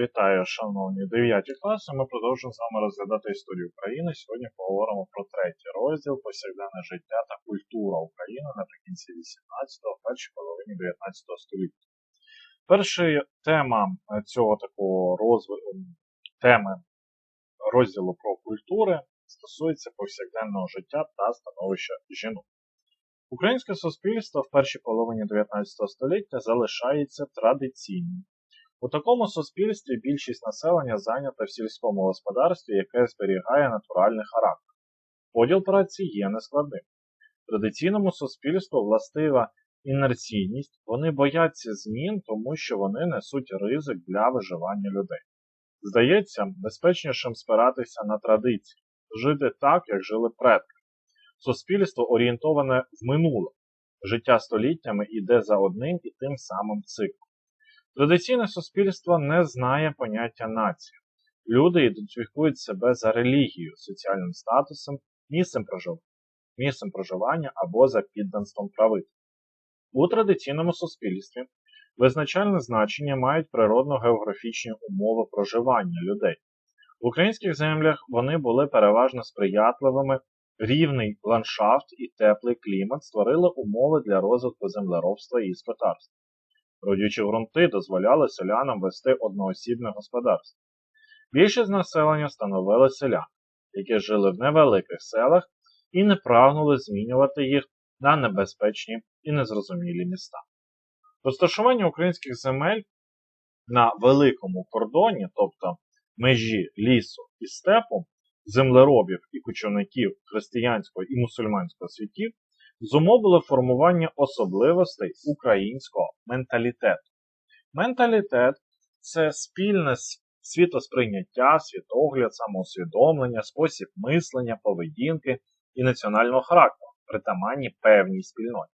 Вітаю, шановні 9 класи. Ми продовжуємо з вами розглядати історію України. Сьогодні поговоримо про третій розділ повсякденне життя та культура України наприкінці 18-го, першій половині 19 століття. Перша тема цього такого розвитку теми розділу про культури стосується повсякденного життя та становища жінок. Українське суспільство в першій половині 19 століття залишається традиційним. У такому суспільстві більшість населення зайнята в сільському господарстві, яке зберігає натуральний характер. Поділ праці є нескладним. Традиційному суспільству властива інерційність, вони бояться змін, тому що вони несуть ризик для виживання людей. Здається, безпечнішим спиратися на традиції, жити так, як жили предки. Суспільство орієнтоване в минуле, життя століттями йде за одним і тим самим циклом. Традиційне суспільство не знає поняття нації. Люди ідентифікують себе за релігією, соціальним статусом, місцем проживання, місцем проживання або за підданством правителя. У традиційному суспільстві визначальне значення мають природно-географічні умови проживання людей. В українських землях вони були переважно сприятливими, рівний ландшафт і теплий клімат створили умови для розвитку землеробства і скотарства. Родючі ґрунти дозволяли селянам вести одноосібне господарство. Більшість населення становили селяни, які жили в невеликих селах і не прагнули змінювати їх на небезпечні і незрозумілі міста. Розташування українських земель на великому кордоні, тобто межі лісу і степу, землеробів і кочівників християнського і мусульманського світів, зумовили формування особливостей українського менталітету. Менталітет це спільне світосприйняття, світогляд, самоусвідомлення, спосіб мислення, поведінки і національного характеру, притаманні певній спільноті.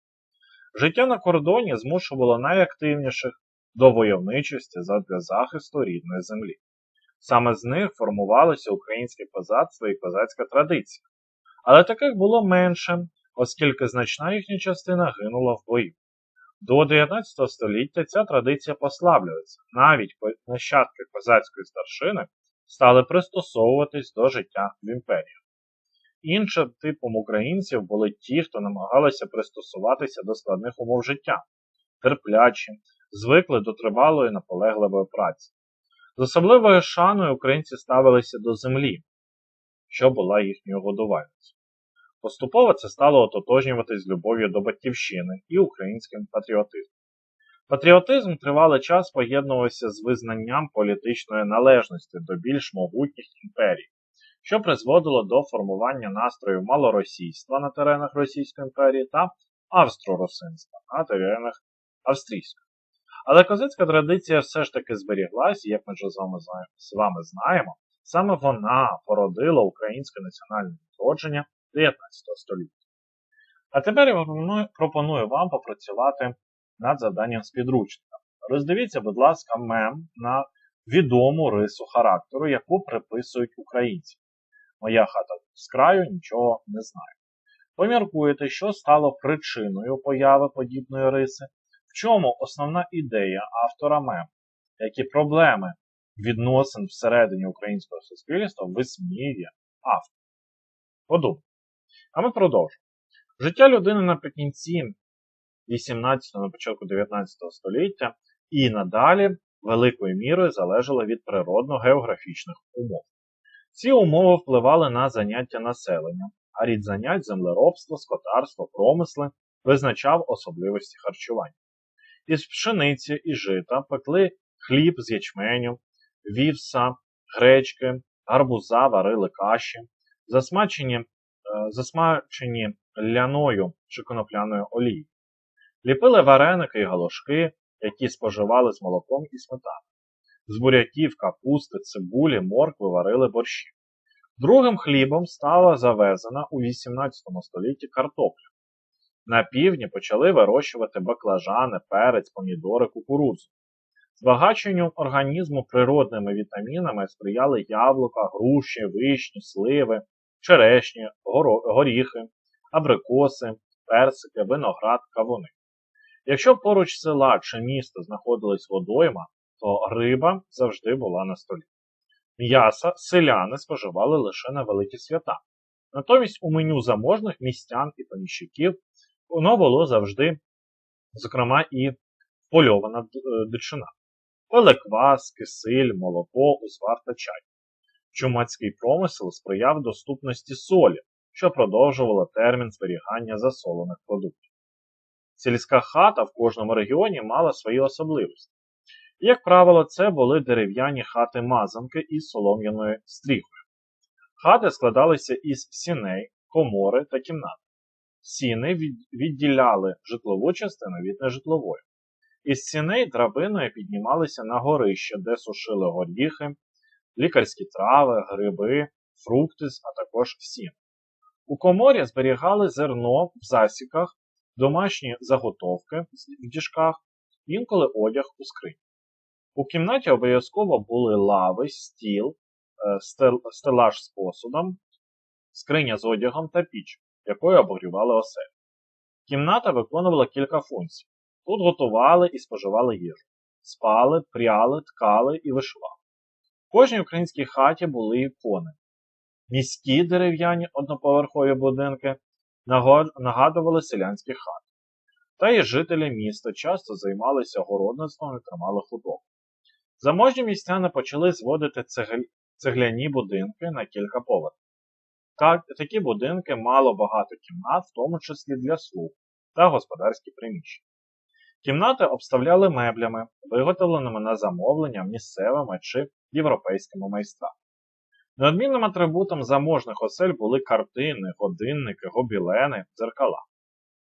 Життя на кордоні змушувало найактивніших до войовничості для захисту рідної землі. Саме з них формувалося українське козацтво і козацька традиція. Але таких було менше, оскільки значна їхня частина гинула в бою. До 19 століття ця традиція послаблюється, навіть нащадки козацької старшини стали пристосовуватись до життя в імперії. Іншим типом українців були ті, хто намагалися пристосуватися до складних умов життя, терплячі, звикли до тривалої наполегливої праці. З особливою шаною українці ставилися до землі, що була їхньою годувальницею. Поступово це стало ототожнюватись з любов'ю до батьківщини і українським патріотизмом. Патріотизм тривалий час поєднувався з визнанням політичної належності до більш могутніх імперій, що призводило до формування настрою малоросійства на теренах Російської імперії та австро-русинства на теренах Австрійської. Але козацька традиція все ж таки зберіглась, як ми вже з вами, з вами знаємо, саме вона породила українське національне відродження 19 століття. А тепер я пропоную вам попрацювати над завданням з підручника. Роздивіться, будь ласка, мем на відому рису характеру, яку приписують українці. Моя хата з краю нічого не знає. Поміркуєте, що стало причиною появи подібної риси, в чому основна ідея автора мему, які проблеми відносин всередині українського суспільства висміює автор. Подумайте. А ми продовжуємо. Життя людини наприкінці 18 на початку 19 століття і надалі великою мірою залежало від природно-географічних умов. Ці умови впливали на заняття населення, а рід занять землеробство, скотарство, промисли визначав особливості харчування. Із пшениці і жита пекли хліб з ячменю, вівса, гречки, гарбуза варили каші, засмачені засмачені ляною чи конопляною олією. Ліпили вареники і галушки, які споживали з молоком і сметаною. З буряків, капусти, цибулі, моркви варили борщі. Другим хлібом стала завезена у 18 столітті картопля. На півдні почали вирощувати баклажани, перець, помідори, кукурудзу. Збагаченню організму природними вітамінами сприяли яблука, груші, вишні, сливи, черешні, горіхи, абрикоси, персики, виноград, кавуни. Якщо поруч села чи міста знаходились водойма, то риба завжди була на столі. М'яса селяни споживали лише на великі свята. Натомість у меню заможних містян і поміщиків воно було завжди, зокрема, і польована е, дичина. Пелеквас, кисиль, молоко, узвар та чай. Чумацький промисел сприяв доступності солі, що продовжувало термін зберігання засолених продуктів. Сільська хата в кожному регіоні мала свої особливості. Як правило, це були дерев'яні хати-мазанки із солом'яною стріхою. Хати складалися із сіней, комори та кімнат. Сіни відділяли житлову частину від нежитлової. Із сіней драбиною піднімалися на горище, де сушили горіхи, лікарські трави, гриби, фрукти, а також сін. У коморі зберігали зерно в засіках, домашні заготовки в діжках, інколи одяг у скрині. У кімнаті обов'язково були лави, стіл, е, стелаж з посудом, скриня з одягом та піч, якою обогрівали оселю. Кімната виконувала кілька функцій. Тут готували і споживали їжу. Спали, пряли, ткали і вишивали. В кожній українській хаті були ікони. Міські дерев'яні одноповерхові будинки нагадували селянські хати. Та й жителі міста часто займалися городництвом і тримали худобу. Заможні містяни почали зводити цегляні будинки на кілька поверхів. Так, такі будинки мало багато кімнат, в тому числі для слуг та господарські приміщення. Кімнати обставляли меблями, виготовленими на замовлення місцевими чи європейськими майстрами. Неодмінним атрибутом заможних осель були картини, годинники, гобілени, дзеркала.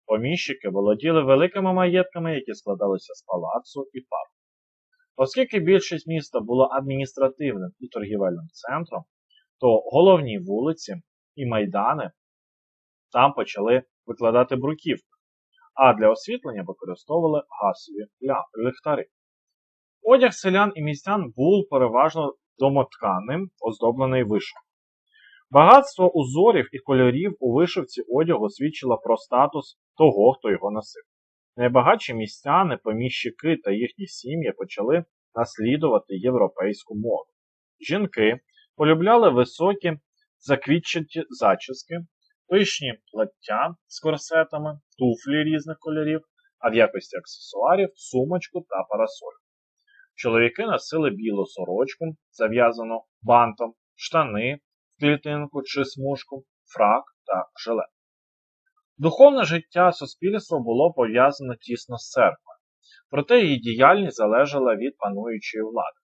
Поміщики володіли великими маєтками, які складалися з палацу і парку. Оскільки більшість міста була адміністративним і торгівельним центром, то головні вулиці і майдани там почали викладати бруківку, а для освітлення використовували газові ля- ліхтари. Одяг селян і містян був переважно домотканим, оздоблений вишивкою. Багатство узорів і кольорів у вишивці одягу свідчило про статус того, хто його носив. Найбагатші містяни, поміщики та їхні сім'ї почали наслідувати європейську моду. Жінки полюбляли високі заквітчаті зачіски, пишні плаття з корсетами, туфлі різних кольорів, а в якості аксесуарів сумочку та парасоль. Чоловіки носили білу сорочку, зав'язану бантом, штани, клітинку чи смужку, фрак та жилет. Духовне життя суспільства було пов'язано тісно з церквою, проте її діяльність залежала від пануючої влади.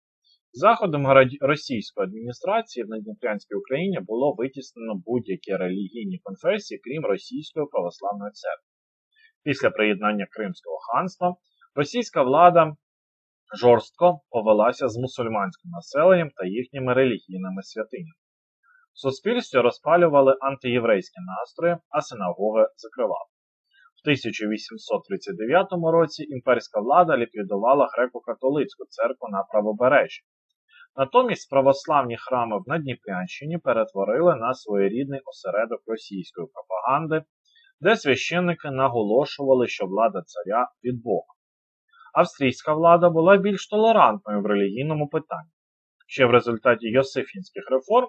Заходом російської адміністрації в Надніпрянській Україні було витіснено будь-які релігійні конфесії, крім Російської православної церкви. Після приєднання Кримського ханства російська влада жорстко повелася з мусульманським населенням та їхніми релігійними святинями. В суспільстві розпалювали антиєврейські настрої, а синагоги закривали. В 1839 році імперська влада ліквідувала греко-католицьку церкву на правобережжі. Натомість православні храми в Надніпрянщині перетворили на своєрідний осередок російської пропаганди, де священники наголошували, що влада царя від Бога. Австрійська влада була більш толерантною в релігійному питанні. Ще в результаті Йосифінських реформ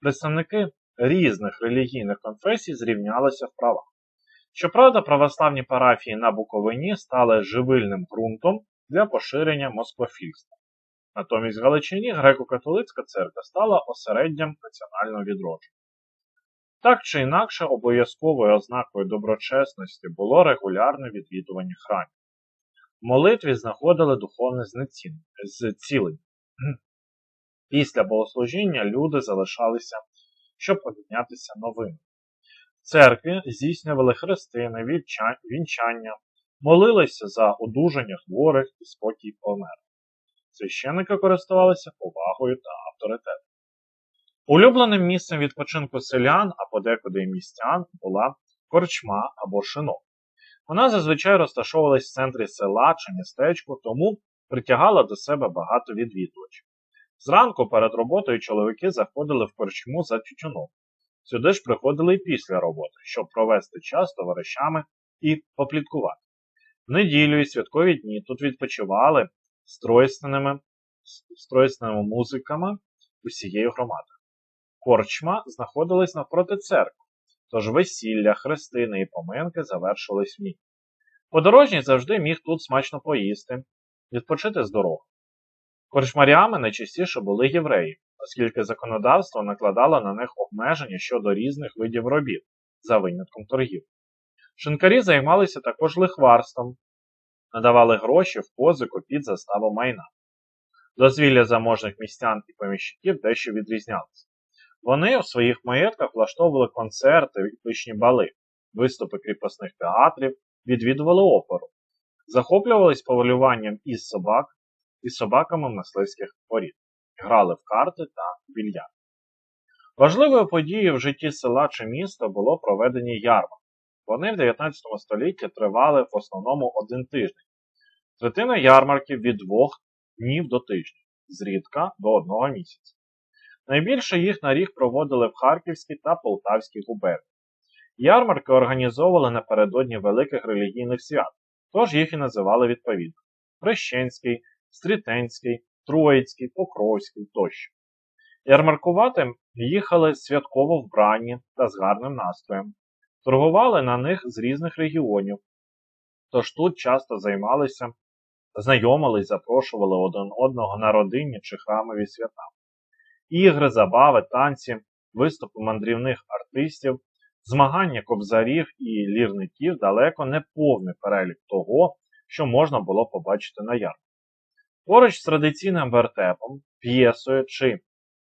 представники різних релігійних конфесій зрівнялися в правах. Щоправда, православні парафії на Буковині стали живильним ґрунтом для поширення москофільства. Натомість в Галичині греко-католицька церква стала осереддям національного відродження. Так чи інакше, обов'язковою ознакою доброчесності було регулярне відвідування храмів. В молитві знаходили духовне зцілення. Після богослужіння люди залишалися, щоб обмінятися новими. В церкві здійснювали хрестини, вінчання, молилися за одужання хворих і спокій помер. Священники користувалися повагою та авторитетом. Улюбленим місцем відпочинку селян, а подекуди й містян, була корчма або шинок. Вона зазвичай розташовувалась в центрі села чи містечку, тому притягала до себе багато відвідувачів. Зранку перед роботою чоловіки заходили в корчму за тютюном. Сюди ж приходили і після роботи, щоб провести час з товаришами і попліткувати. В неділю і святкові дні тут відпочивали з тройственними музиками усієї громади. Корчма знаходилась навпроти церкви, тож весілля, хрестини і поминки завершились в ній. Подорожній завжди міг тут смачно поїсти, відпочити з дороги. Корчмарями найчастіше були євреї, оскільки законодавство накладало на них обмеження щодо різних видів робіт, за винятком торгів. Шинкарі займалися також лихварством, надавали гроші в позику під заставу майна. Дозвілля заможних містян і поміщиків дещо відрізнялися. Вони у своїх маєтках влаштовували концерти і пишні бали, виступи кріпосних театрів, відвідували оперу, захоплювались полюванням із собак і собаками мисливських порід, грали в карти та більярд. Важливою подією в житті села чи міста було проведення ярмарок. Вони в 19 столітті тривали в основному один тиждень. Третина ярмарків від двох днів до тижня, зрідка до одного місяця. Найбільше їх на рік проводили в Харківській та Полтавській губернії. Ярмарки організовували напередодні великих релігійних свят, тож їх і називали відповідно Прещенський, Стрітенський, Троїцький, Покровський тощо. Ярмаркувати їхали святково вбранні та з гарним настроєм. Торгували на них з різних регіонів, тож тут часто займалися, знайомились, запрошували один одного на родинні чи храмові свята. Ігри, забави, танці, виступи мандрівних артистів, змагання кобзарів і лірників далеко не повний перелік того, що можна було побачити на ярмарку. Поруч з традиційним вертепом, п'єсою чи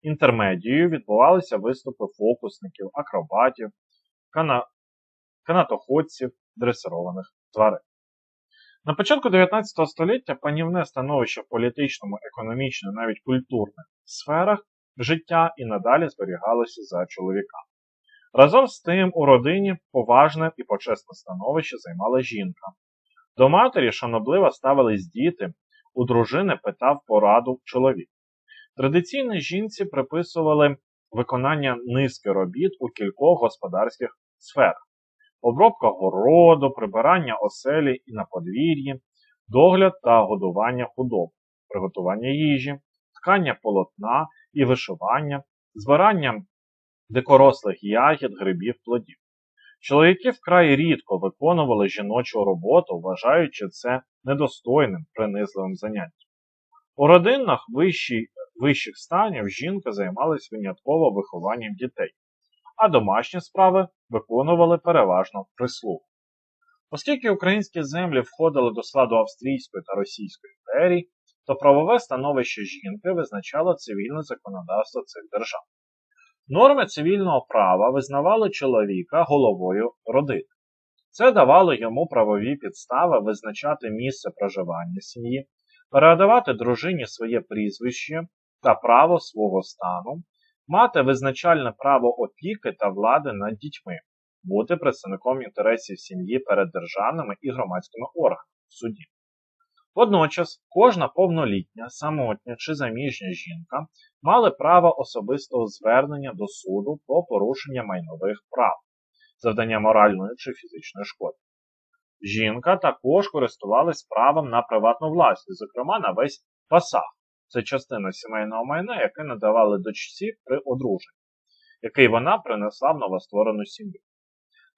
інтермедією відбувалися виступи фокусників, акробатів, кана... канатоходців, дресированих тварин. На початку 19 століття панівне становище в політичному, економічному, навіть культурних сферах життя і надалі зберігалося за чоловіками. Разом з тим у родині поважне і почесне становище займала жінка. До матері шанобливо ставились діти, у дружини питав пораду чоловік. Традиційно жінці приписували виконання низки робіт у кількох господарських сферах: обробка городу, прибирання оселі і на подвір'ї, догляд та годування худоби, приготування їжі, ткання полотна і вишивання, збирання дикорослих ягід, грибів, плодів. Чоловіки вкрай рідко виконували жіночу роботу, вважаючи це недостойним принизливим заняттям. У родинах вищій, вищих станів жінка займалась винятково вихованням дітей, а домашні справи виконували переважно прислугу. Оскільки українські землі входили до складу Австрійської та Російської імперії, то правове становище жінки визначало цивільне законодавство цих держав. Норми цивільного права визнавали чоловіка головою родини. Це давало йому правові підстави визначати місце проживання сім'ї, передавати дружині своє прізвище та право свого стану, мати визначальне право опіки та влади над дітьми, бути представником інтересів сім'ї перед державними і громадськими органами суді. Водночас кожна повнолітня, самотня чи заміжня жінка мали право особистого звернення до суду по порушення майнових прав, завдання моральної чи фізичної шкоди. Жінка також користувалась правом на приватну власність, зокрема на весь пасах. Це частина сімейного майна, яке надавали дочці при одруженні, який вона принесла в новостворену сім'ю.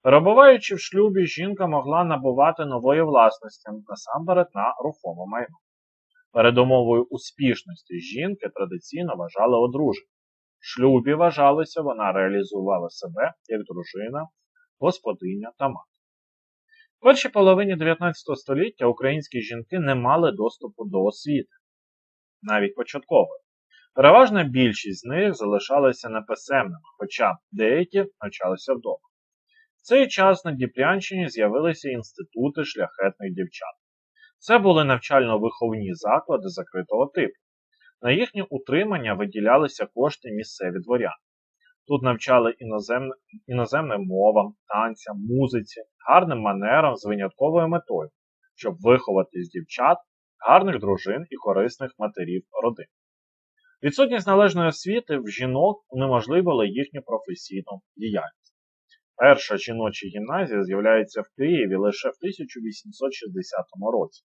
Перебуваючи в шлюбі, жінка могла набувати нової власності насамперед на рухоме майно. Передумовою успішності жінки традиційно вважали одруження. В шлюбі вважалося, вона реалізувала себе як дружина, господиня та мати. В першій половині 19 століття українські жінки не мали доступу до освіти, навіть початкової. Переважна більшість з них залишалася неписемними, хоча деякі навчалися вдома. В цей час на Дніпрянщині з'явилися інститути шляхетних дівчат. Це були навчально-виховні заклади закритого типу. На їхнє утримання виділялися кошти місцеві дворяни. Тут навчали іноземне, іноземним мовам, танцям, музиці, гарним манерам з винятковою метою, щоб виховати з дівчат гарних дружин і корисних матерів родин. Відсутність належної освіти в жінок унеможливила їхню професійну діяльність. Перша жіноча гімназія з'являється в Києві лише в 1860 році.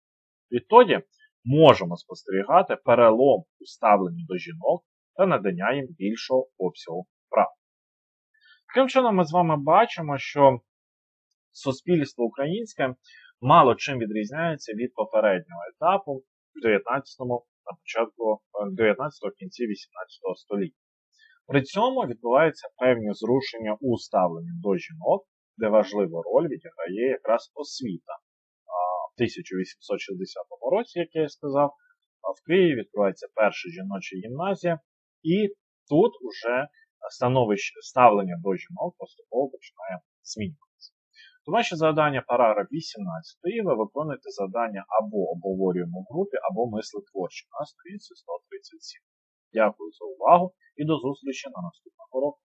Відтоді можемо спостерігати перелом у ставленні до жінок та надання їм більшого обсягу прав. Таким чином, ми з вами бачимо, що суспільство українське мало чим відрізняється від попереднього етапу в 19-му, на початку 19-го кінці 18 століття. При цьому відбуваються певні зрушення у ставленні до жінок, де важливу роль відіграє якраз освіта. В 1860 році, як я і сказав, в Києві відкривається перша жіноча гімназія, і тут уже становище ставлення до жінок поступово починає змінюватися. То ваше завдання параграф 18 ви виконуєте завдання або обговорюємо в групі, або мисли творчі на сторінці 137. Дякую за увагу і до зустрічі на наступних уроку.